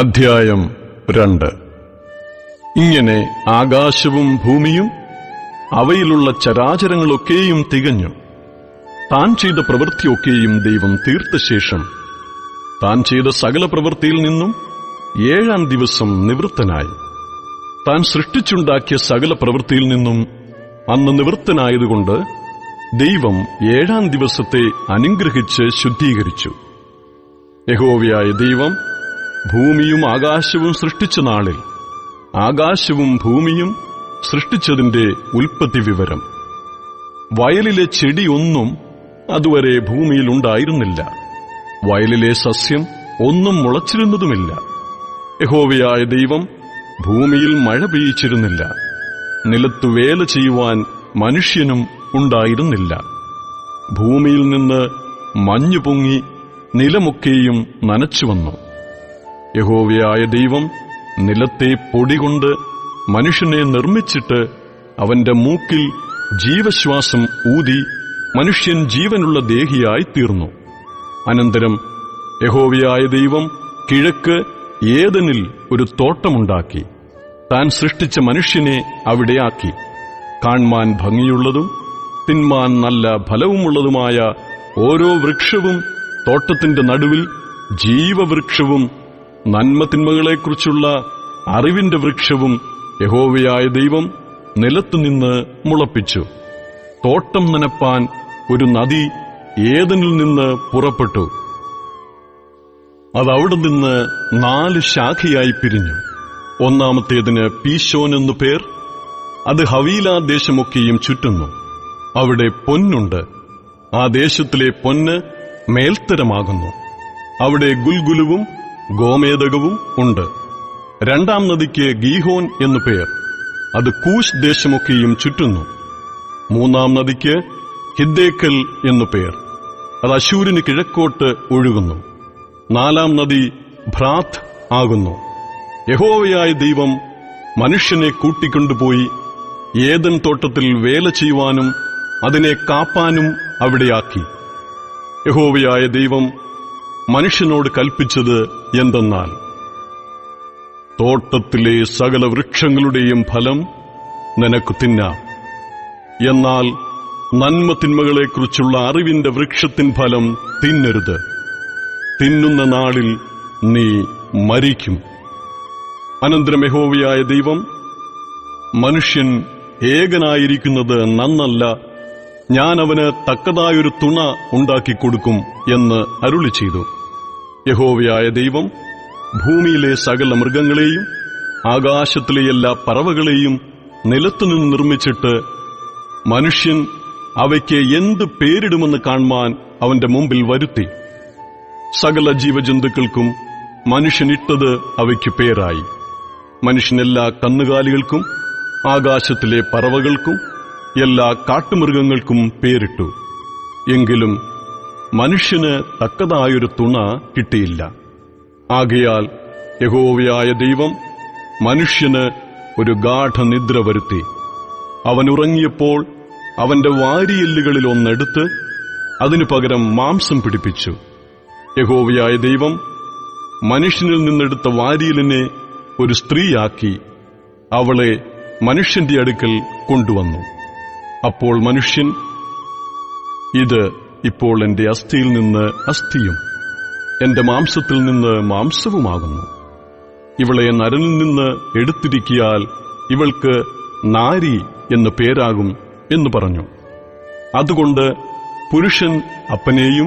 അധ്യായം രണ്ട്. ഇങ്ങനെ ആകാശവും ഭൂമിയും അവയിലുള്ള ചരാചരങ്ങളൊക്കെയും തികഞ്ഞു. താൻ ചെയ്ത പ്രവൃത്തിയൊക്കെയും ദൈവം തീർത്ത ശേഷം താൻ ചെയ്ത സകല പ്രവൃത്തിയിൽ നിന്നും ഏഴാം ദിവസം നിവൃത്തനായി. താൻ സൃഷ്ടിച്ചുണ്ടാക്കിയ സകല പ്രവൃത്തിയിൽ നിന്നും അന്ന് നിവൃത്തനായതുകൊണ്ട് ദൈവം ഏഴാം ദിവസത്തെ അനുഗ്രഹിച്ച് ശുദ്ധീകരിച്ചു. യഹോവയായ ദൈവം ഭൂമിയും ആകാശവും സൃഷ്ടിച്ച നാളിൽ. ആകാശവും ഭൂമിയും സൃഷ്ടിച്ചതിന്റെ ഉൽപ്പത്തി വിവരം. വയലിലെ ചെടിയൊന്നും അതുവരെ ഭൂമിയിൽ ഉണ്ടായിരുന്നില്ല. വയലിലെ സസ്യം ഒന്നും മുളച്ചിരുന്നതുമില്ല. യഹോവയായ ദൈവം ഭൂമിയിൽ മഴ പെയ്യിച്ചിരുന്നില്ല. നിലത്തു വേല ചെയ്യുവാൻ മനുഷ്യനും ഉണ്ടായിരുന്നില്ല. ഭൂമിയിൽ നിന്ന് മഞ്ഞു പൊങ്ങി നിലമൊക്കെയും നനച്ചു വന്നു. യഹോവയായ ദൈവം നിലത്തെ പൊടികൊണ്ട് മനുഷ്യനെ നിർമ്മിച്ചിട്ട് അവന്റെ മൂക്കിൽ ജീവശ്വാസം ഊതി മനുഷ്യൻ ജീവനുള്ള ദേഹിയായി തീർന്നു അനന്തരം യഹോവയായ ദൈവം കിഴക്ക് ഏതനിൽ ഒരു തോട്ടമുണ്ടാക്കി. താൻ സൃഷ്ടിച്ച മനുഷ്യനെ അവിടെയാക്കി കാൺമാൻ ഭംഗിയുള്ളതും തിന്മാൻ നല്ല ഫലവുമുള്ളതുമായ ഓരോ വൃക്ഷവും തോട്ടത്തിന്റെ നടുവിൽ ജീവവൃക്ഷവും നന്മതിന്മകളെക്കുറിച്ചുള്ള അറിവിന്റെ വൃക്ഷവും യഹോവയായ ദൈവം നിലത്തുനിന്ന് മുളപ്പിച്ചു. തോട്ടം നനപ്പാൻ ഒരു നദി ഏതനിൽ നിന്ന് പുറപ്പെട്ടു. അതവിടെ നിന്ന് നാല് ശാഖയായി പിരിഞ്ഞു. ഒന്നാമത്തേതിന് പീശോൻ എന്നു പേർ. അത് ഹവീല ദേശമൊക്കെയും ചുറ്റുന്നു. അവിടെ പൊന്നുണ്ട്. ആ ദേശത്തിലെ പൊന്ന് മേൽത്തരമാകുന്നു. അവിടെ ഗുൽഗുലുവും ഗോമേതകവും ഉണ്ട്. രണ്ടാം നദിക്ക് ഗീഹോൻ എന്നു പേർ. അത് കൂശ് ദേശമൊക്കെയും ചുറ്റുന്നു. മൂന്നാം നദിക്ക് ഹിദ്ദേക്കൽ എന്നു പേർ. അത് അശൂരിന് കിഴക്കോട്ട് ഒഴുകുന്നു. നാലാം നദി ഭ്രാത്ത് ആകുന്നു. യഹോവയായ ദൈവം മനുഷ്യനെ കൂട്ടിക്കൊണ്ടുപോയി ഏതൻ തോട്ടത്തിൽ വേല ചെയ്യുവാനും അതിനെ കാപ്പാനും അവിടെയാക്കി യഹോവയായ ദൈവം മനുഷ്യനോട് കൽപ്പിച്ചത് എന്തെന്നാൽ തോട്ടത്തിലെ സകല വൃക്ഷങ്ങളുടെയും ഫലം നിനക്ക് തിന്നാം. എന്നാൽ നന്മ തിന്മകളെക്കുറിച്ചുള്ള അറിവിന്റെ വൃക്ഷത്തിൻ ഫലം തിന്നരുത്. തിന്നുന്ന നാളിൽ നീ മരിക്കും. അനന്തരമെഹോവയായ ദൈവം മനുഷ്യൻ ഏകനായിരിക്കുന്നത് നന്നല്ല ഞാൻ അവന് തക്കതായൊരു തുണ ഉണ്ടാക്കിക്കൊടുക്കും എന്ന് അരുളി ചെയ്തു. യഹോവയായ ദൈവം ഭൂമിയിലെ സകല മൃഗങ്ങളെയും ആകാശത്തിലെ എല്ലാ പറവകളെയും നിലത്തുനിന്ന് നിർമ്മിച്ചിട്ട് മനുഷ്യൻ അവയ്ക്ക് എന്ത് പേരിടുമെന്ന് കാണുവാൻ അവന്റെ മുമ്പിൽ വരുത്തി. സകല ജീവജന്തുക്കൾക്കും മനുഷ്യനിട്ടത് അവയ്ക്ക് പേരായി. മനുഷ്യനെല്ലാ കന്നുകാലികൾക്കും ആകാശത്തിലെ പറവകൾക്കും എല്ലാ കാട്ടുമൃഗങ്ങൾക്കും പേരിട്ടു. എങ്കിലും മനുഷ്യന് തക്കതായൊരു തുണ കിട്ടിയില്ല. ആകയാൽ യഹോവയായ ദൈവം മനുഷ്യന് ഒരു ഗാഠനിദ്ര വരുത്തി. അവൻ ഉറങ്ങിയപ്പോൾ അവന്റെ വാരിയെല്ലുകളിൽ ഒന്നെടുത്ത് അതിനു പകരം മാംസം പിടിപ്പിച്ചു. യഹോവയായ ദൈവം മനുഷ്യനിൽ നിന്നെടുത്ത വാരിയലിനെ ഒരു സ്ത്രീയാക്കി അവളെ മനുഷ്യന്റെ അടുക്കൽ കൊണ്ടുവന്നു. അപ്പോൾ മനുഷ്യൻ ഇത് ഇപ്പോൾ എന്റെ അസ്ഥിയിൽ നിന്ന് അസ്ഥിയും എന്റെ മാംസത്തിൽ നിന്ന് മാംസവുമാകുന്നു. ഇവളെ നരനിൽ നിന്ന് എടുത്തിരിക്കിയാൽ ഇവൾക്ക് നാരി എന്ന് പേരാകും എന്ന് പറഞ്ഞു. അതുകൊണ്ട് പുരുഷൻ അപ്പനെയും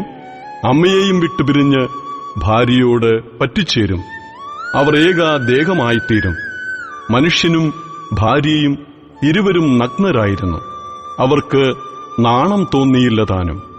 അമ്മയെയും വിട്ടുപിരിഞ്ഞ് ഭാര്യയോട് പറ്റിച്ചേരും. അവർ ഏകാദേഹമായിത്തീരും മനുഷ്യനും ഭാര്യയും ഇരുവരും നഗ്നരായിരുന്നു. അവർക്ക് നാണം തോന്നിയില്ല താനും.